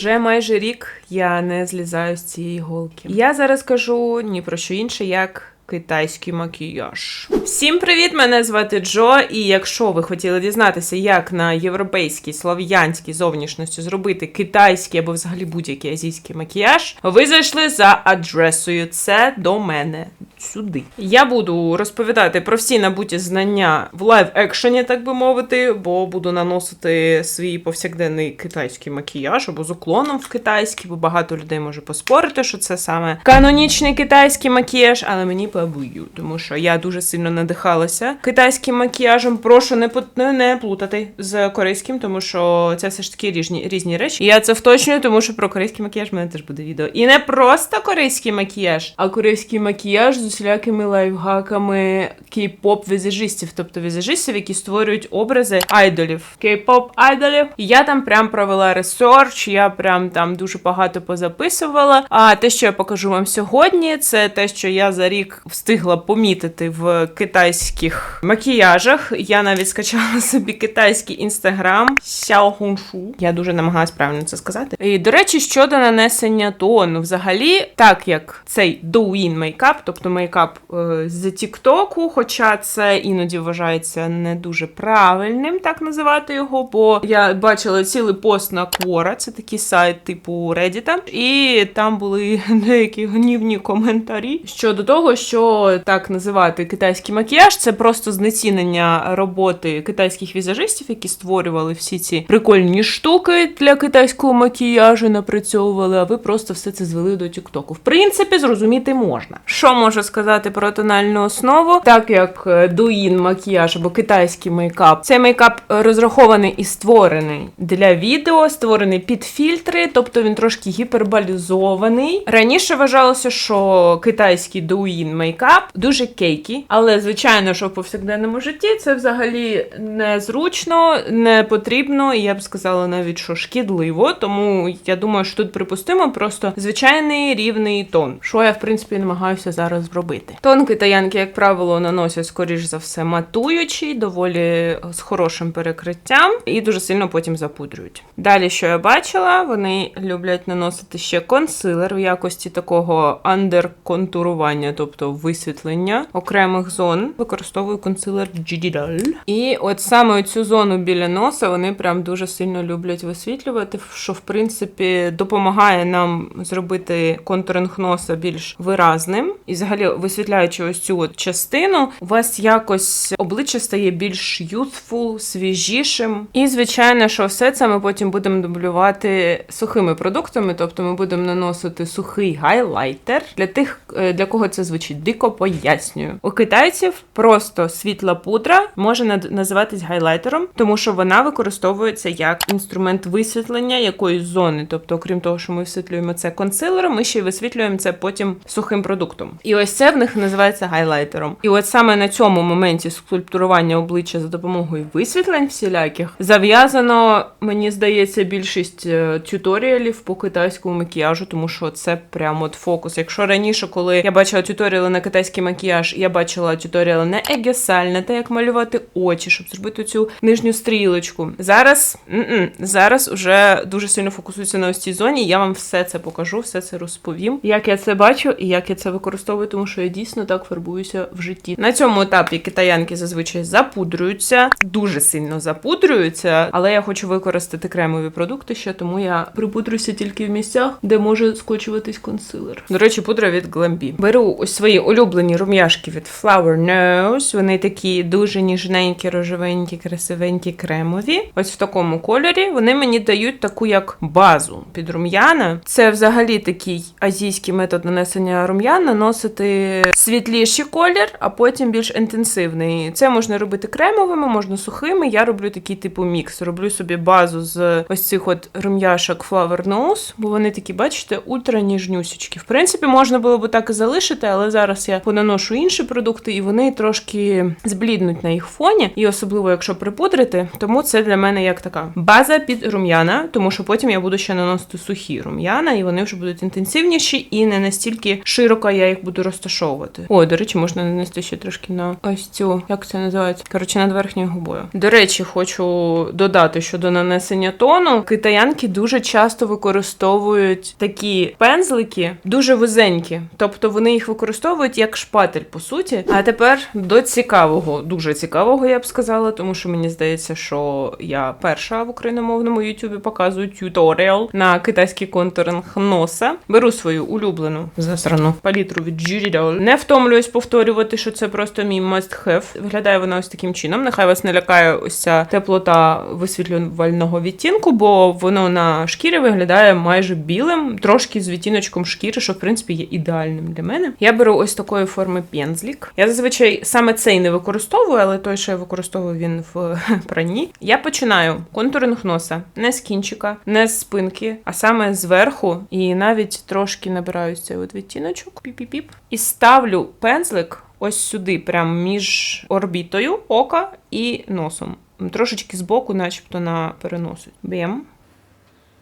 Вже майже рік я не злізаю з цієї голки. Я зараз кажу ні про що інше, як. Китайський макіяж. Всім привіт! Мене звати Джо. І якщо ви хотіли дізнатися, як на європейській слов'янській зовнішності зробити китайський або взагалі будь-який азійський макіяж, ви зайшли за адресою. Це до мене сюди. Я буду розповідати про всі набуті знання в лайв екшені, так би мовити, бо буду наносити свій повсякденний китайський макіяж або з уклоном в китайський, бо багато людей може поспорити, що це саме канонічний китайський макіяж, але мені побою, тому що я дуже сильно надихалася китайським макіяжем. Прошу не не, плутати з корейським, тому що це все ж таки різні різні речі. Я це вточнюю, тому що про корейський макіяж в мене теж буде відео. І не просто корейський макіяж, а корейський макіяж з усілякими лайфхаками кей-поп візажистів, тобто візажистів, які створюють образи айдолів, кей-поп айдолів. Я там прям провела ресерч, я прям там дуже багато позаписувала. А те, що я покажу вам сьогодні, це те, що я за рік встигла помітити в китайських макіяжах. Я навіть скачала собі китайський інстаграм Xiaohongshu. Я дуже намагалась правильно це сказати. І до речі, щодо нанесення тону, взагалі, так як цей Douyin мейкап, тобто мейкап е, з Тіктоку, хоча це іноді вважається не дуже правильним, так називати його, бо я бачила цілий пост на Quora, це такий сайт типу Reddit, і там були деякі гнівні коментарі щодо того, що так називати китайський макіяж, це просто знецінення роботи китайських візажистів, які створювали всі ці прикольні штуки для китайського макіяжу, напрацьовували, а ви просто все це звели до Тіктоку. В принципі, зрозуміти можна. Що можу сказати про тональну основу? Так як е, дуїн макіяж або китайський мейкап, цей мейкап е, розрахований і створений для відео, створений під фільтри, тобто він трошки гіперболізований. Раніше вважалося, що китайський дуїн мейкап дуже кейкі, але звичайно, що в повсякденному житті це взагалі незручно, не потрібно, і я б сказала навіть, що шкідливо. Тому я думаю, що тут припустимо просто звичайний рівний тон, що я в принципі намагаюся зараз зробити. Тон китаянки, як правило, наносять скоріш за все матуючий, доволі з хорошим перекриттям, і дуже сильно потім запудрюють. Далі, що я бачила, вони люблять наносити ще консилер в якості такого андерконтурування, тобто висвітлення окремих зон. Використовую консилер GDL. І от саме цю зону біля носа вони прям дуже сильно люблять висвітлювати, що в принципі допомагає нам зробити контуринг носа більш виразним. І взагалі, висвітляючи ось цю от частину, у вас якось обличчя стає більш youthful, свіжішим. І звичайно, що все це ми потім будемо дублювати сухими продуктами, тобто ми будемо наносити сухий гайлайтер. Для тих, е, для кого це звучить дико, пояснюю. У китайців просто світла пудра може називатись гайлайтером, тому що вона використовується як інструмент висвітлення якоїсь зони. Тобто, окрім того, що ми висвітлюємо це консилером, ми ще й висвітлюємо це потім сухим продуктом. І ось це в них називається гайлайтером. І от саме на цьому моменті скульптурування обличчя за допомогою висвітлень всіляких зав'язано, мені здається, більшість е, тюторіалів по китайському макіяжу, тому що це прямо от фокус. Якщо раніше, коли я бачила тюторіали на китайський макіяж, я бачила тюторіали на егесаль, на те, як малювати очі, щоб зробити цю нижню стрілочку. Зараз м-м, зараз уже дуже сильно фокусуються на ось цій зоні. Я вам все це покажу, все це розповім, як я це бачу і як я це використовую, тому що я дійсно так фарбуюся в житті. На цьому етапі китаянки зазвичай запудрюються, дуже сильно запудрюються, але я хочу використати кремові продукти ще, тому я припудрюся тільки в місцях, де може скочуватись консилер. До речі, пудра від Glambi. Беру ось свої улюблені рум'яшки від Flower Nose. Вони такі дуже ніжненькі, рожевенькі, красивенькі, кремові. Ось в такому кольорі. Вони мені дають таку як базу під рум'яна. Це взагалі такий азійський метод нанесення рум'ян, наносити світліший колір, а потім більш інтенсивний. Це можна робити кремовими, можна сухими. Я роблю такий типу мікс. Роблю собі базу з ось цих от рум'яшок Flower Nose, бо вони такі, бачите, ультра ніжнюсічки. В принципі, можна було б так і залишити, але зараз Зараз я понаношу інші продукти, і вони трошки збліднуть на їх фоні, і особливо якщо припудрити. Тому це для мене як така база під рум'яна, тому що потім я буду ще наносити сухі рум'яна, і вони вже будуть інтенсивніші і не настільки широко я їх буду розташовувати. О, до речі, можна нанести ще трошки на ось цю, як це називається? Коротше, над верхньою губою. До речі, хочу додати щодо нанесення тону. Китаянки дуже часто використовують такі пензлики, дуже вузенькі. Тобто вони їх використовують як шпатель, по суті. А тепер до цікавого, дуже цікавого, я б сказала, тому що мені здається, що я перша в україномовному Ютубі показую тюторіал на китайський контуринг носа. Беру свою улюблену засрану палітру від Judy Не втомлююсь повторювати, що це просто мій must have. Виглядає вона ось таким чином. Нехай вас не лякає ось ця теплота висвітлювального відтінку, бо воно на шкірі виглядає майже білим, трошки з відтіночком шкіри, що в принципі є ідеальним для мене. Я беру ось такої форми пензлік. Я зазвичай саме цей не використовую, але той, що я використовую, він в пранні. Я починаю контуринг носа не з кінчика, не з спинки, а саме зверху, і навіть трошки набираю цей от відтіночок, піп-піп-піп, і ставлю пензлик ось сюди, прямо між орбітою ока і носом. Трошечки збоку, начебто на переносить. Б'єм.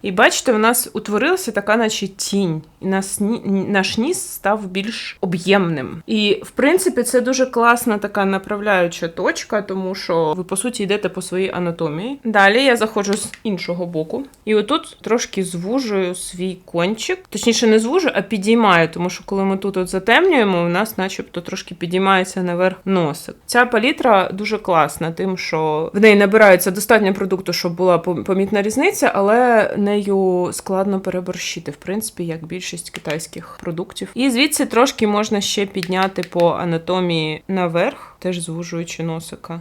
І бачите, у нас утворилася така, наче тінь, і нас наш ніс став більш об'ємним. І в принципі, це дуже класна така направляюча точка, тому що ви по суті йдете по своїй анатомії. Далі я заходжу з іншого боку, і отут трошки звужую свій кончик. Точніше, не звужую, а підіймаю, тому що коли ми тут от затемнюємо, у нас, начебто, трошки підіймається наверх носик. Ця палітра дуже класна, тим, що в неї набирається достатньо продукту, щоб була помітна різниця, але нею складно переборщити, в принципі, як більшість китайських продуктів. І звідси трошки можна ще підняти по анатомії наверх, теж звужуючи носика.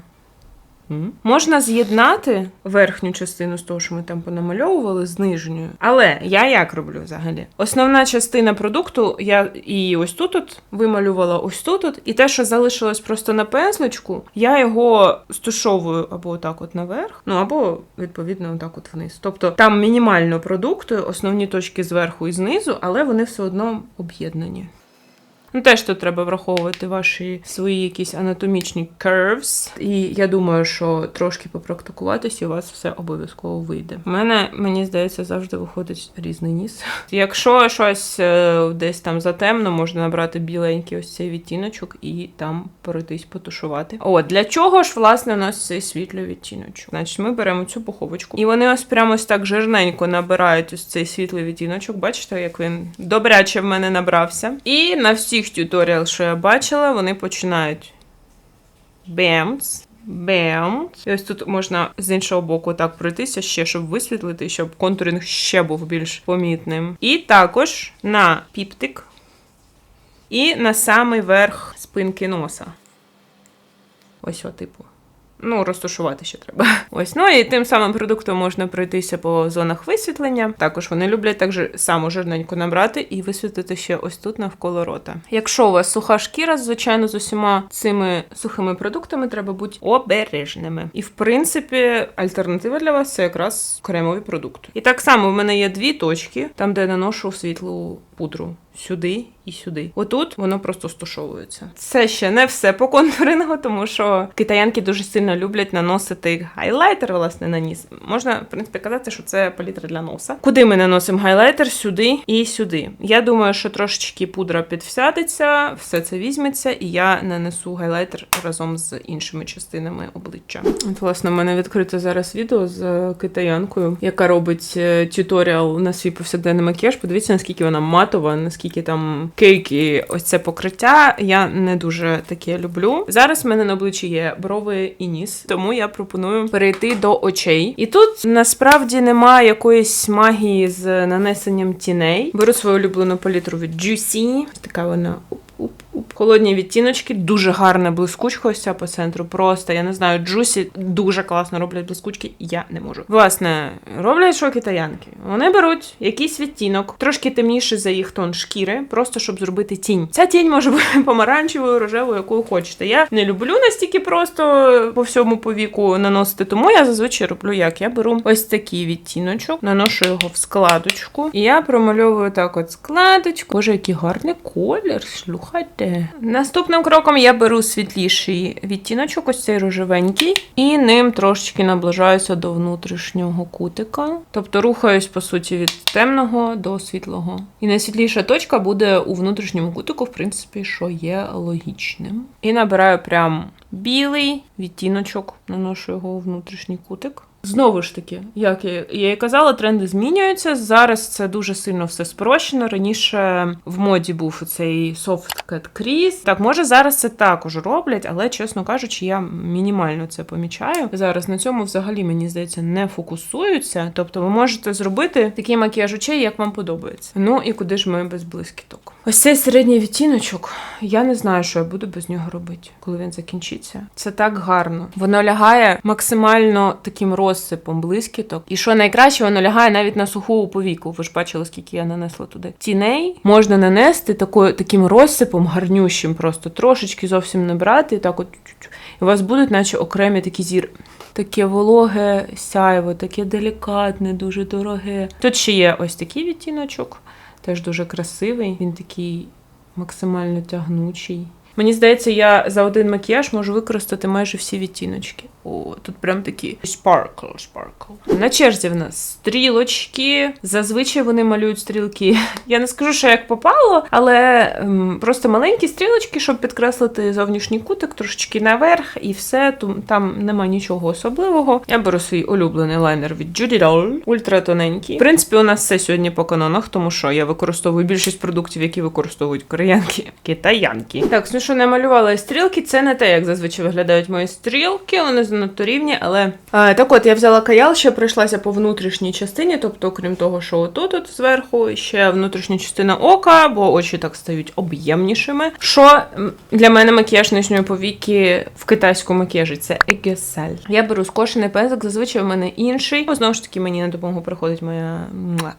Можна з'єднати верхню частину з того, що ми там понамальовували, з нижньою. Але я як роблю взагалі? Основна частина продукту я і ось тут от вималювала, ось тут от, і те, що залишилось просто на пензличку, я його стушовую або отак от наверх, ну або відповідно отак от вниз. Тобто там мінімально продукту, основні точки зверху і знизу, але вони все одно об'єднані. Ну, теж тут треба враховувати ваші свої якісь анатомічні curves. І я думаю, що трошки попрактикуватись, і у вас все обов'язково вийде. У мене, мені здається, завжди виходить різний ніс. Якщо щось е, десь там затемно, можна набрати біленький ось цей відтіночок і там пройтись потушувати. От для чого ж власне у нас цей світлий відтіночок? Значить, ми беремо цю пуховочку, і вони ось прямо ось так жирненько набирають ось цей світлий відтіночок. Бачите, як він добряче в мене набрався. І на всіх тюторіал, що я бачила, вони починають бемц. Бем. І ось тут можна з іншого боку так пройтися ще, щоб висвітлити, щоб контуринг ще був більш помітним. І також на піптик і на самий верх спинки носа. Ось о, типу. Ну, розташувати ще треба. Ось, ну і тим самим продуктом можна пройтися по зонах висвітлення. Також вони люблять так же само жирненько набрати і висвітлити ще ось тут навколо рота. Якщо у вас суха шкіра, звичайно, з усіма цими сухими продуктами треба бути обережними. І в принципі, альтернатива для вас це якраз кремові продукти. І так само в мене є дві точки, там де я наношу світлу пудру. Сюди і сюди. Отут воно просто стушовується. Це ще не все по контурингу, тому що китаянки дуже сильно люблять наносити гайлайтер, власне, на ніс. Можна, в принципі, казати, що це палітра для носа. Куди ми наносимо гайлайтер? Сюди і сюди. Я думаю, що трошечки пудра підвсядеться, все це візьметься, і я нанесу гайлайтер разом з іншими частинами обличчя. От, власне, в мене відкрите зараз відео з китаянкою, яка робить е, тюторіал на свій повсякденний макіяж. Подивіться, наскільки вона матова, наскільки там кейки, ось це покриття. Я не дуже таке люблю. Зараз в мене на обличчі є брови і ніс, тому я пропоную перейти до очей. І тут насправді немає якоїсь магії з нанесенням тіней. Беру свою улюблену палітру від Juicy. Така вона. Холодні відтіночки, дуже гарна блискучка ось ця по центру. Просто я не знаю, джусі дуже класно роблять блискучки, я не можу. Власне, роблять що китаянки. Вони беруть якийсь відтінок, трошки темніший за їх тон шкіри, просто щоб зробити тінь. Ця тінь може бути помаранчевою, рожевою, якою хочете. Я не люблю настільки просто по всьому повіку наносити, тому я зазвичай роблю як. Я беру ось такий відтіночок, наношу його в складочку, і я промальовую так от складочку. Боже, який гарний колір, слухайте. Наступним кроком я беру світліший відтіночок, ось цей рожевенький, і ним трошечки наближаюся до внутрішнього кутика. Тобто рухаюсь, по суті, від темного до світлого. І найсвітліша точка буде у внутрішньому кутику, в принципі, що є логічним. І набираю прям білий відтіночок, наношу його у внутрішній кутик. Знову ж таки, як я, і казала, тренди змінюються. Зараз це дуже сильно все спрощено. Раніше в моді був цей cut crease. Так, може зараз це також роблять, але чесно кажучи, я мінімально це помічаю. Зараз на цьому взагалі мені здається не фокусуються. Тобто, ви можете зробити такий макіяж очей, як вам подобається. Ну і куди ж ми без блискіток? Ось цей середній відтіночок. Я не знаю, що я буду без нього робити, коли він закінчиться. Це так гарно. Воно лягає максимально таким розсипом блискіток. І що найкраще, воно лягає навіть на суху повіку. Ви ж бачили, скільки я нанесла туди. Тіней можна нанести такою, таким розсипом гарнющим, просто трошечки зовсім не брати. І так от. І у вас будуть, наче окремі такі зір. Таке вологе сяйво, таке делікатне, дуже дороге. Тут ще є ось такий відтіночок, теж дуже красивий. Він такий максимально тягнучий. Мені здається, я за один макіяж можу використати майже всі відтіночки. О, тут прям такі sparkle, sparkle. На черзі в нас стрілочки. Зазвичай вони малюють стрілки. Я не скажу, що як попало, але ем, просто маленькі стрілочки, щоб підкреслити зовнішній кутик, трошечки наверх, і все. Там нема нічого особливого. Я беру свій улюблений лайнер від Judy Doll, ультра тоненький. В принципі, у нас все сьогодні по канонах, тому що я використовую більшість продуктів, які використовують кореянки, китаянки. Так, ну що не малювала стрілки, це не те, як зазвичай виглядають мої стрілки. Вони занадто рівні, але а, так от я взяла каял, ще пройшлася по внутрішній частині, тобто, крім того, що отут от зверху, ще внутрішня частина ока, бо очі так стають об'ємнішими. Що для мене макіяж нижньої повіки в китайському макіяжі це егесель. Я беру скошений пензик, зазвичай в мене інший. Знову ж таки, мені на допомогу приходить моя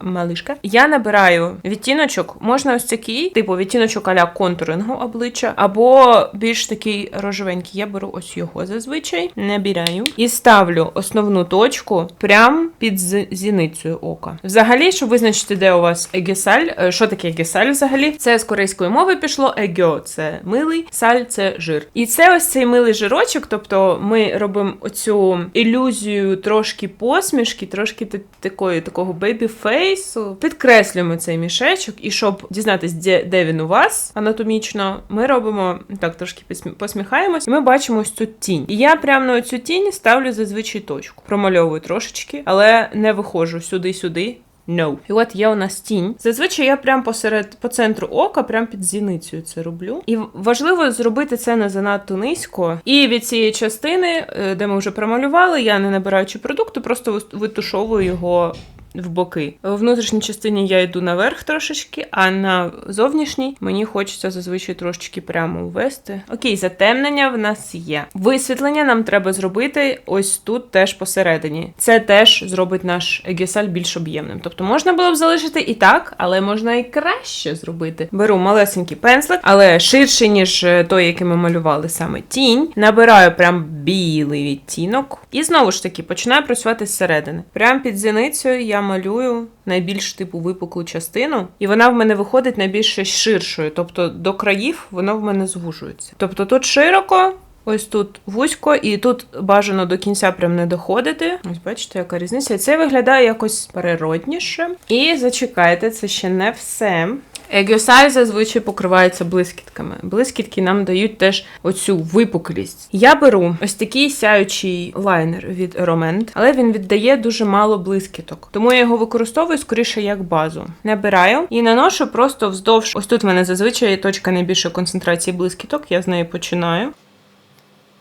малишка. Я набираю відтіночок, можна ось такий, типу відтіночок аля контурингу обличчя, або більш такий рожевенький. Я беру ось його зазвичай, набираю і ставлю основну точку прямо під зіницею ока. Взагалі, щоб визначити, де у вас егесаль, е, що таке егесаль взагалі? Це з корейської мови пішло егьо це милий, саль це жир. І це ось цей милий жирочок, тобто ми робимо оцю ілюзію трошки посмішки, трошки такої такого бейбі-фейсу. Підкреслюємо цей мішечок, і щоб дізнатись, де, де він у вас анатомічно, ми робимо так, трошки посміхаємось, і ми бачимо ось цю тінь. І я прямо на цю тінь ставлю зазвичай точку. Промальовую трошечки, але не виходжу сюди-сюди. No. І от є у нас тінь. Зазвичай я прям посеред по центру ока, прям під зіницею це роблю. І важливо зробити це не занадто низько. І від цієї частини, е, де ми вже промалювали, я не набираючи продукту, просто витушовую його. В боки. В внутрішній частині я йду наверх трошечки, а на зовнішній мені хочеться зазвичай трошечки прямо ввести. Окей, затемнення в нас є. Висвітлення нам треба зробити ось тут теж посередині. Це теж зробить наш егесаль більш об'ємним. Тобто можна було б залишити і так, але можна і краще зробити. Беру малесенький пензлик, але ширший, ніж е, той, який ми малювали саме тінь. Набираю прям білий відтінок. І знову ж таки починаю працювати зсередини. Прям під зіницею я малюю найбільш типу випуклу частину, і вона в мене виходить найбільш ширшою. Тобто до країв воно в мене звужується. Тобто тут широко. Ось тут вузько, і тут бажано до кінця прям не доходити. Ось бачите, яка різниця. Це виглядає якось природніше. І зачекайте, це ще не все. Егіосаль зазвичай покривається блискітками. Блискітки нам дають теж оцю випуклість. Я беру ось такий сяючий лайнер від Romand, але він віддає дуже мало блискіток. Тому я його використовую скоріше як базу. Набираю і наношу просто вздовж. Ось тут в мене зазвичай точка найбільшої концентрації блискіток, я з неї починаю.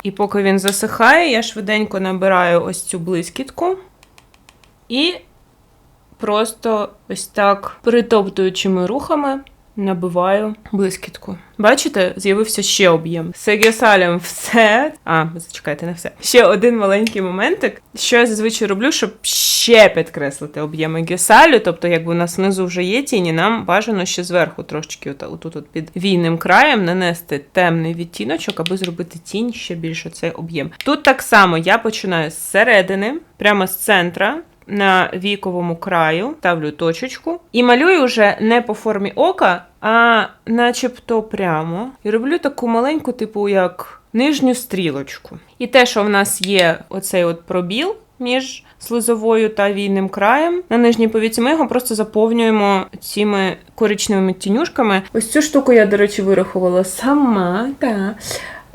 І поки він засихає, я швиденько набираю ось цю блискітку. І просто ось так притоптуючими рухами набиваю блискітку. Бачите, з'явився ще об'єм. З егесалем все. А, зачекайте, не все. Ще один маленький моментик. Що я зазвичай роблю, щоб ще підкреслити об'єм егесалю. Тобто, якби у нас внизу вже є тіні, нам бажано ще зверху трошечки от, отут от під війним краєм нанести темний відтіночок, аби зробити тінь ще більше цей об'єм. Тут так само я починаю зсередини, прямо з центра. На віковому краю, ставлю точечку і малюю вже не по формі ока, а начебто прямо. І роблю таку маленьку, типу, як нижню стрілочку. І те, що в нас є оцей от пробіл між слизовою та вільним краєм на нижній повіці, ми його просто заповнюємо цими коричневими тінюшками. Ось цю штуку я, до речі, вирахувала сама. Та.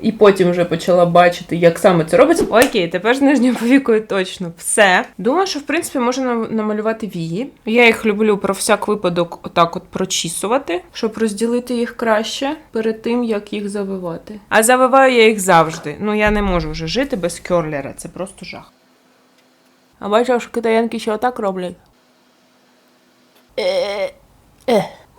І потім вже почала бачити, як саме це робиться. Окей, тепер з нижньою повікою точно все. Думаю, що в принципі можна намалювати вії. Я їх люблю про всяк випадок отак от прочісувати, щоб розділити їх краще перед тим, як їх завивати. А завиваю я їх завжди. Ну я не можу вже жити без кьорлера, це просто жах. А бачив, що китаянки ще отак роблять.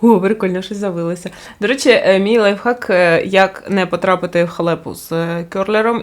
О, прикольно, щось завилося. До речі, е, мій лайфхак, е, як не потрапити в халепу з е,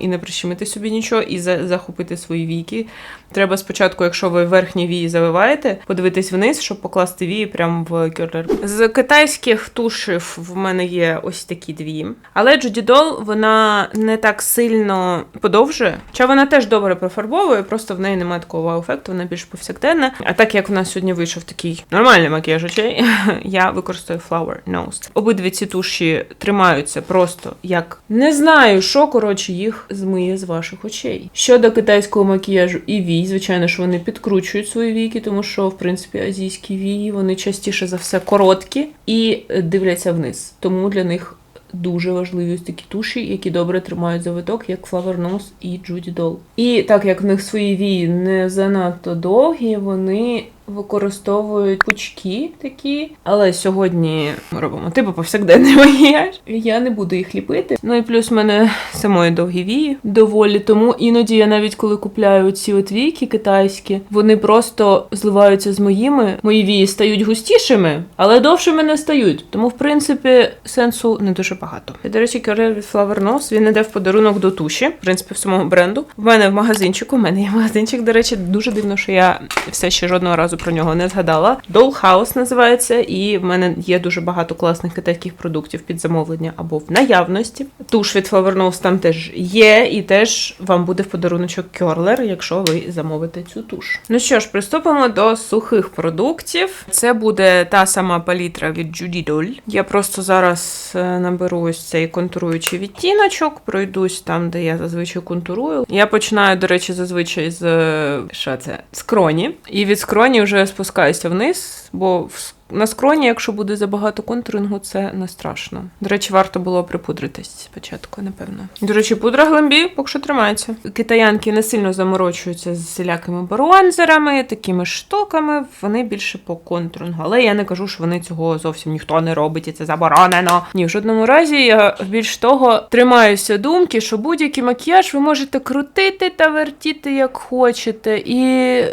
і не прищемити собі нічого, і захопити свої війки. Треба спочатку, якщо ви верхні вії завиваєте, подивитись вниз, щоб покласти вії прямо в кьорлер. З китайських тушів в мене є ось такі дві. Але Doll, вона не так сильно подовжує. Хоча вона теж добре профарбовує, просто в неї немає такого вау-ефекту, вона більш повсякденна. А так як у нас сьогодні вийшов такий нормальний макіяж очей, я використовую Flower Nose. Обидві ці туші тримаються просто як не знаю, що коротше їх змиє з ваших очей. Щодо китайського макіяжу і вій, звичайно, що вони підкручують свої віки, тому що в принципі азійські вії вони частіше за все короткі і дивляться вниз. Тому для них. Дуже важливі ось такі туші, які добре тримають завиток, як Nose і Judy Doll. І так як в них свої вії не занадто довгі, вони використовують пучки такі. Але сьогодні ми робимо типу повсякденний макіяж. Я не буду їх ліпити. Ну і плюс в мене самої довгі вії доволі. Тому іноді я навіть коли купляю ці от війки китайські, вони просто зливаються з моїми. Мої вії стають густішими, але довшими не стають. Тому, в принципі, сенсу не дуже багато. І, до речі, Corel від Flower Nose, він іде в подарунок до туші, в принципі, в самого бренду. В мене в магазинчику, в мене є магазинчик. До речі, дуже дивно, що я все ще жодного разу про нього не згадала. Dollhouse називається, і в мене є дуже багато класних китайських продуктів під замовлення або в наявності. Туш від Flower Nose там теж є, і теж вам буде в подаруночок кьорлер, якщо ви замовите цю туш. Ну що ж, приступимо до сухих продуктів. Це буде та сама палітра від Judy Doll. Я просто зараз е, наберу ось цей контуруючий відтіночок, пройдусь там, де я зазвичай контурую. Я починаю, до речі, зазвичай з е, що це? Скроні. І від скроні вже спускаюся вниз, бо на скроні, якщо буде забагато контурингу, це не страшно. До речі, варто було припудритись спочатку, напевно. До речі, пудра глембі поки що тримається. Китаянки не сильно заморочуються з всілякими бронзерами, такими штуками. Вони більше по контурингу. Але я не кажу, що вони цього зовсім ніхто не робить, і це заборонено. Ні, в жодному разі я більш того тримаюся думки, що будь-який макіяж ви можете крутити та вертіти як хочете, і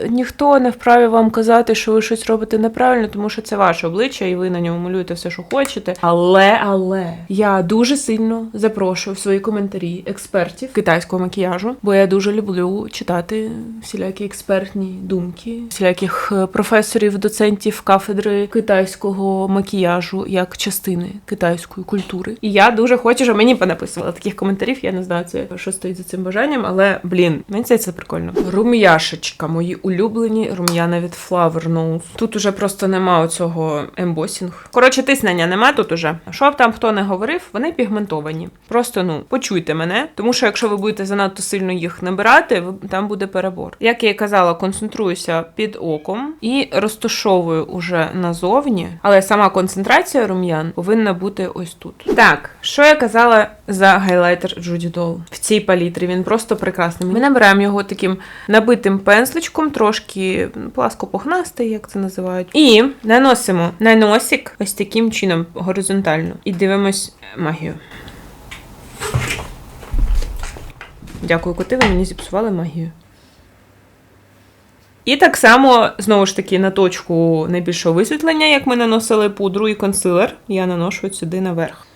ніхто не вправі вам казати, що ви щось робите неправильно, тому що це ваше обличчя, і ви на ньому малюєте все, що хочете. Але, але я дуже сильно запрошую в свої коментарі експертів китайського макіяжу, бо я дуже люблю читати всілякі експертні думки, всіляких е, професорів, доцентів кафедри китайського макіяжу як частини китайської культури. І я дуже хочу, щоб мені понаписували таких коментарів. Я не знаю, це що стоїть за цим бажанням, але блін, мені це, це прикольно. Рум'яшечка, мої улюблені рум'яна від Flower Nose. Тут уже просто нема оцього ембосінг. Коротше, тиснення нема тут уже. Що б там хто не говорив, вони пігментовані. Просто ну почуйте мене, тому що якщо ви будете занадто сильно їх набирати, там буде перебор. Як я і казала, концентруюся під оком і розташовую уже назовні, але сама концентрація рум'ян повинна бути ось тут. Так, що я казала за гайлайтер Judy Doll? В цій палітрі він просто прекрасний. Ми набираємо його таким набитим пензличком, трошки пласкопухнастий, як це називають. І наносимо на носик ось таким чином горизонтально. І дивимось магію. Дякую, коти, ви мені зіпсували магію. І так само, знову ж таки, на точку найбільшого висвітлення, як ми наносили пудру і консилер, я наношу сюди наверх.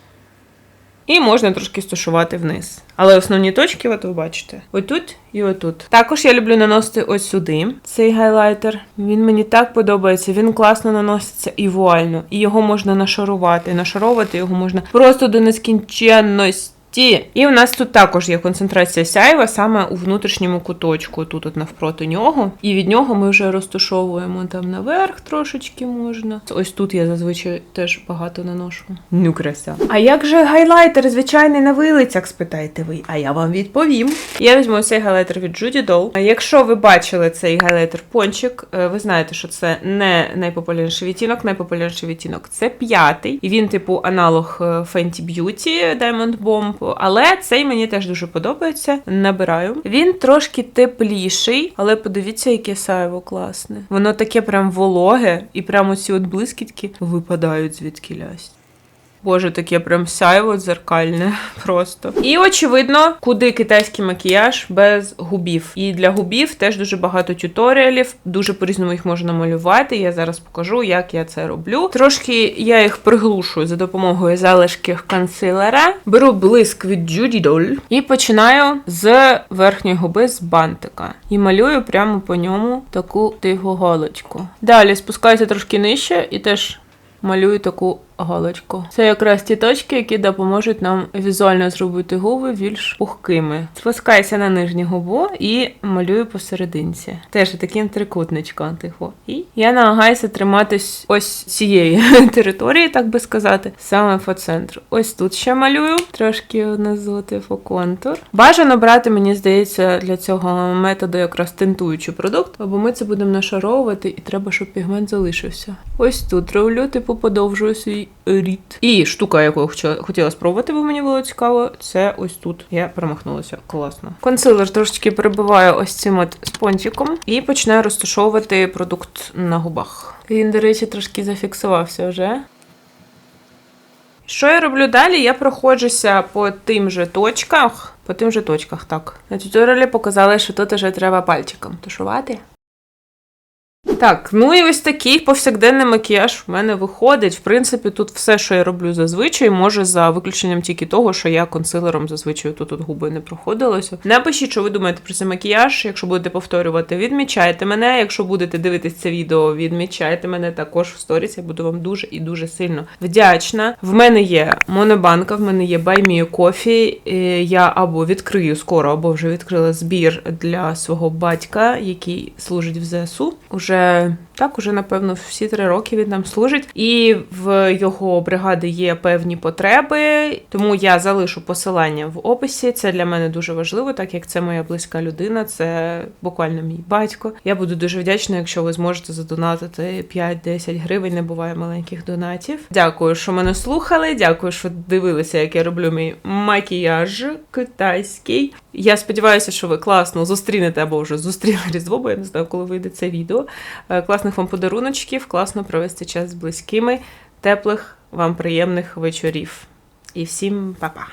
І можна трошки стушувати вниз. Але основні точки, от ви бачите, отут і отут. Також я люблю наносити ось сюди цей гайлайтер. Він мені так подобається. Він класно наноситься і вуально. І його можна нашарувати. Нашаровувати його можна просто до нескінченності. Ті. І у нас тут також є концентрація сяйва саме у внутрішньому куточку, тут от навпроти нього. І від нього ми вже розташовуємо там наверх трошечки можна. Ось тут я зазвичай теж багато наношу. Ну, краса. А як же гайлайтер звичайний на вилицях, спитаєте ви? А я вам відповім. Я візьму цей гайлайтер від Judy Doll. Якщо ви бачили цей гайлайтер пончик, е, ви знаєте, що це не найпопулярніший відтінок. Найпопулярніший відтінок це п'ятий. І він, типу, аналог е, Fenty Beauty Diamond Bomb. Але цей мені теж дуже подобається. Набираю. Він трошки тепліший, але подивіться, яке сайво класне. Воно таке прям вологе, і прямо ці от блискітки випадають звідки лясь. Боже, таке прям сяйво дзеркальне просто. І очевидно, куди китайський макіяж без губів. І для губів теж дуже багато тюторіалів, дуже по-різному їх можна малювати. Я зараз покажу, як я це роблю. Трошки я їх приглушую за допомогою залишків консилера. Беру блиск від Judy Doll і починаю з верхньої губи з бантика. І малюю прямо по ньому таку тиху голочку. Далі спускаюся трошки нижче і теж малюю таку галочку. Це якраз ті точки, які допоможуть нам візуально зробити губи більш пухкими. Спускаюся на нижню губу і малюю посерединці. Теж таким трикутничком, тихо. І я намагаюся триматись ось цієї території, так би сказати, саме по центру. Ось тут ще малюю, трошки внизу, типу контур. Бажано брати, мені здається, для цього методу якраз тинтуючий продукт, або ми це будемо нашаровувати, і треба, щоб пігмент залишився. Ось тут роблю, типу, подовжую свій рід. І штука, яку я хотіла- спробувати, бо мені було цікаво, це ось тут. Я промахнулася. Класно. Консилер трошечки перебиваю ось цим от спончиком і починаю розташовувати продукт на губах. Він, до речі, трошки зафіксувався вже. Що я роблю далі? Я проходжуся по тим же точках. По тим же точках, так. На тюторіалі показали, що тут вже треба пальчиком тушувати. Так, ну і ось такий повсякденний макіяж в мене виходить. В принципі, тут все, що я роблю зазвичай, може за виключенням тільки того, що я консилером зазвичай тут от губи не проходилося. Напишіть, що ви думаєте про цей макіяж. Якщо будете повторювати, відмічайте мене. Якщо будете дивитись це відео, відмічайте мене також в сторіс. Я буду вам дуже і дуже сильно вдячна. В мене є монобанка, в мене є Coffee. Е, Я або відкрию скоро, або вже відкрила збір для свого батька, який служить в ЗСУ. Уже uh, так, уже напевно всі три роки він нам служить, і в його бригади є певні потреби, тому я залишу посилання в описі. Це для мене дуже важливо, так як це моя близька людина, це буквально мій батько. Я буду дуже вдячна, якщо ви зможете задонатити 5-10 гривень. Не буває маленьких донатів. Дякую, що мене слухали. Дякую, що дивилися, як я роблю мій макіяж китайський. Я сподіваюся, що ви класно зустрінете або вже зустріли різдво, бо я не знаю, коли вийде це відео. Е, Класних вам подаруночків, класно провести час з близькими, теплих вам приємних вечорів. І всім па-па!